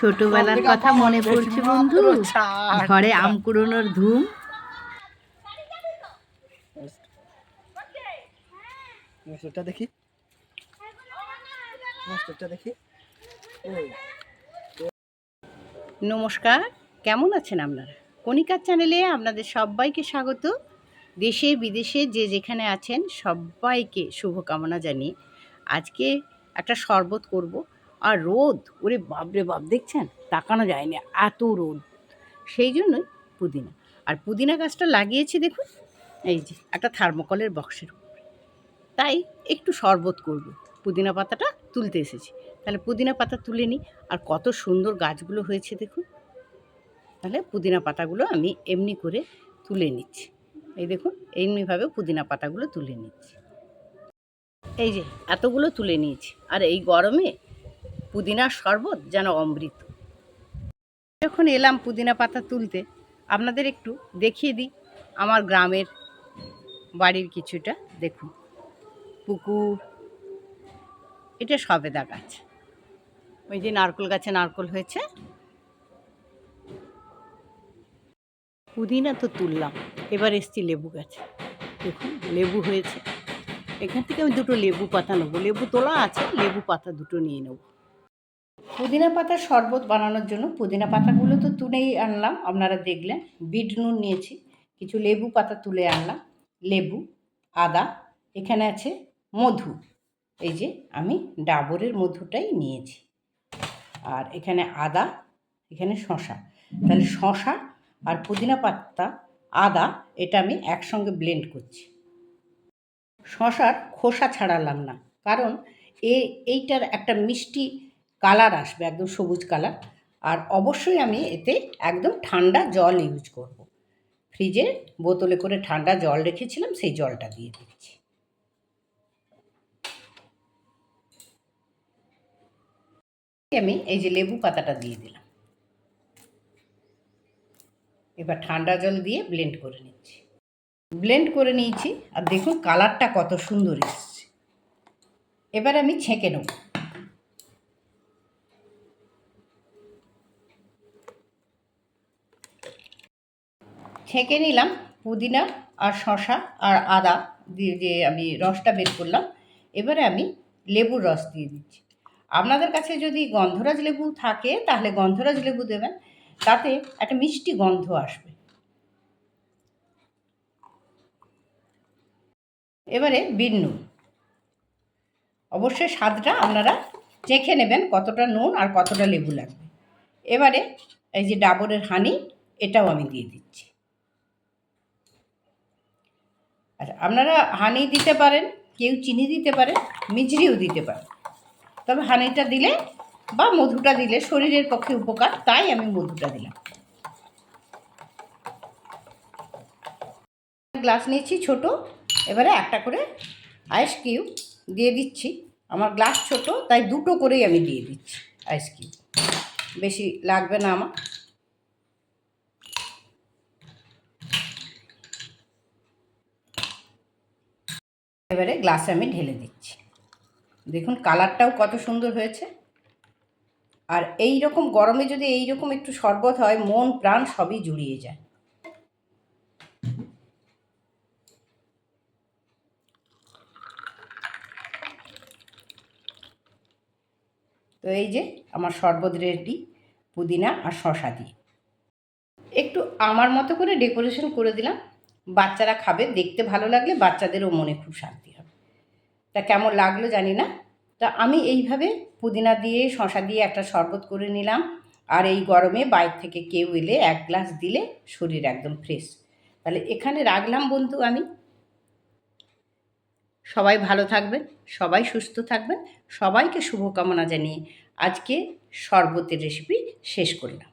ছোটবেলার কথা মনে পড়ছে বন্ধু। ঘরে আম কুড়োনোর ধুম। মাস্টারটা দেখি। মাস্টারটা দেখি। নমস্কার কেমন আছেন আপনারা? কণিকার চ্যানেলে আপনাদের সবাইকে স্বাগত। দেশে বিদেশে যে যেখানে আছেন সবাইকে শুভকামনা জানিয়ে আজকে একটা শরবত করব। আর রোদ, ওরে বাপরে বাপ, দেখছেন? তাকানো যায় না এত রোদ। সেই জন্যই পুদিনা। আর পুদিনা গাছটা লাগিয়েছি দেখুন, এই যে একটা থার্মোকলের বক্সের উপরে। তাই একটু শরবত করব। পুদিনা পাতাটা তুলতে এসেছি। তাহলে পুদিনা পাতা তুলে নিই। আর কত সুন্দর গাছগুলো হয়েছে দেখুন। তাহলে পুদিনা পাতাগুলো আমি এমনি করে তুলে নিচ্ছি। এই দেখুন, এমনিভাবে পুদিনা পাতাগুলো তুলে নিচ্ছি। এই যে এতগুলো তুলে নিয়েছি। আর এই গরমে পুদিনার শরবত যেন অমৃত। যখন এলাম পুদিনা পাতা তুলতে, আপনাদের একটু দেখিয়ে দিই আমার গ্রামের বাড়ির কিছুটা, দেখুন। পুকুর, এটা সবেদা গাছ। ওই যে নারকোল গাছে নারকোল হয়েছে। পুদিনা তো তুললাম, এবার এসছি লেবু গাছে। দেখুন, লেবু হয়েছে। এখান থেকে আমি দুটো লেবু পাতা নেব। লেবু তোলা আছে, লেবু পাতা দুটো নিয়ে নেব। পুদিনা পাতার শরবত বানানোর জন্য পুদিনা পাতাগুলো তো তুলেই আনলাম, আপনারা দেখলেন। বিট নুন নিয়েছি, কিছু লেবু পাতা তুলে আনলাম, লেবু, আদা, এখানে আছে মধু, এই যে আমি ডাবরের মধুটাই নিয়েছি। আর এখানে আদা, এখানে শশা তাহলে শশা আর পুদিনা পাতা, আদা, এটা আমি একসঙ্গে ব্লেন্ড করছি। শশার খোসা ছাড়ালাম না, কারণ এ, এইটার একটা মিষ্টি কালার আসবে, একদম সবুজ কালার। আর অবশ্যই আমি এতে একদম ঠান্ডা জল ইউজ করব। ফ্রিজে বোতলে করে ঠান্ডা জল রেখেছিলাম, সেই জলটা দিয়ে দিচ্ছি। আমি এই যে লেবু পাতাটা দিয়ে দিলাম। এবার ঠান্ডা জল দিয়ে ব্লেন্ড করে নিচ্ছি। ব্লেন্ড করে নিয়েছি, আর দেখুন কালারটা কত সুন্দর এসছে। এবার আমি ছেঁকে নেব। ছেঁকে নিলাম পুদিনা আর শশা আর আদা দিয়ে যে আমি রসটা বের করলাম, এবারে আমি লেবুর রস দিয়ে দিচ্ছি। আপনাদের কাছে যদি গন্ধরাজ লেবু থাকে, তাহলে গন্ধরাজ লেবু দেবেন, তাতে একটা মিষ্টি গন্ধ আসবে। এবারে বিট নুন। অবশ্যই স্বাদটা আপনারা চেখে নেবেন কতটা নুন আর কতটা লেবু লাগবে। এবারে এই যে ডাবরের হানি এটাও আমি দিয়ে দিচ্ছি। আচ্ছা আপনারা হানি দিতে পারেন, কেউ চিনি দিতে পারেন, মিজরিও দিতে পারেন। তবে হানিটা দিলে বা মধুটা দিলে শরীরের পক্ষে উপকার, তাই আমি মধুটা দিলাম। গ্লাস নিয়েছি ছোট, এবারে একটা করে আইস কিউব দিয়ে দিচ্ছি। আমার গ্লাস ছোট, তাই দুটো করেই আমি দিয়ে দিচ্ছি আইস কিউব বেশি লাগবে না আমার। এবারে গ্লাসে আমি ঢেলে দিচ্ছি। দেখুন কালারটাও কত সুন্দর হয়েছে। আর এই রকম গরমে যদি এই রকম একটু শরবত হয়, মন প্রাণ সবই জুড়িয়ে যায়। তো এই যে আমার শরবত রেডি, পুদিনা আর শশা দিয়ে। একটু আমার মতো করে ডেকোরেশন করে দিলাম। বাচ্চারা খাবে, দেখতে ভালো লাগলে বাচ্চাদেরও মনে খুব শান্তি হবে। তা কেমন লাগল জানি না। তা আমি এইভাবে পুদিনা দিয়ে শশা দিয়ে একটা শরবত করে নিলাম। আর এই গরমে বাইরে থেকে কেউ এলে এক গ্লাস দিলে শরীর একদম ফ্রেশ তাহলে এখানে রাখলাম বন্ধু আমি। সবাই ভালো থাকবেন, সবাই সুস্থ থাকবেন, সবাইকে শুভকামনা জানিয়ে আজকে শরবতের রেসিপি শেষ করলাম।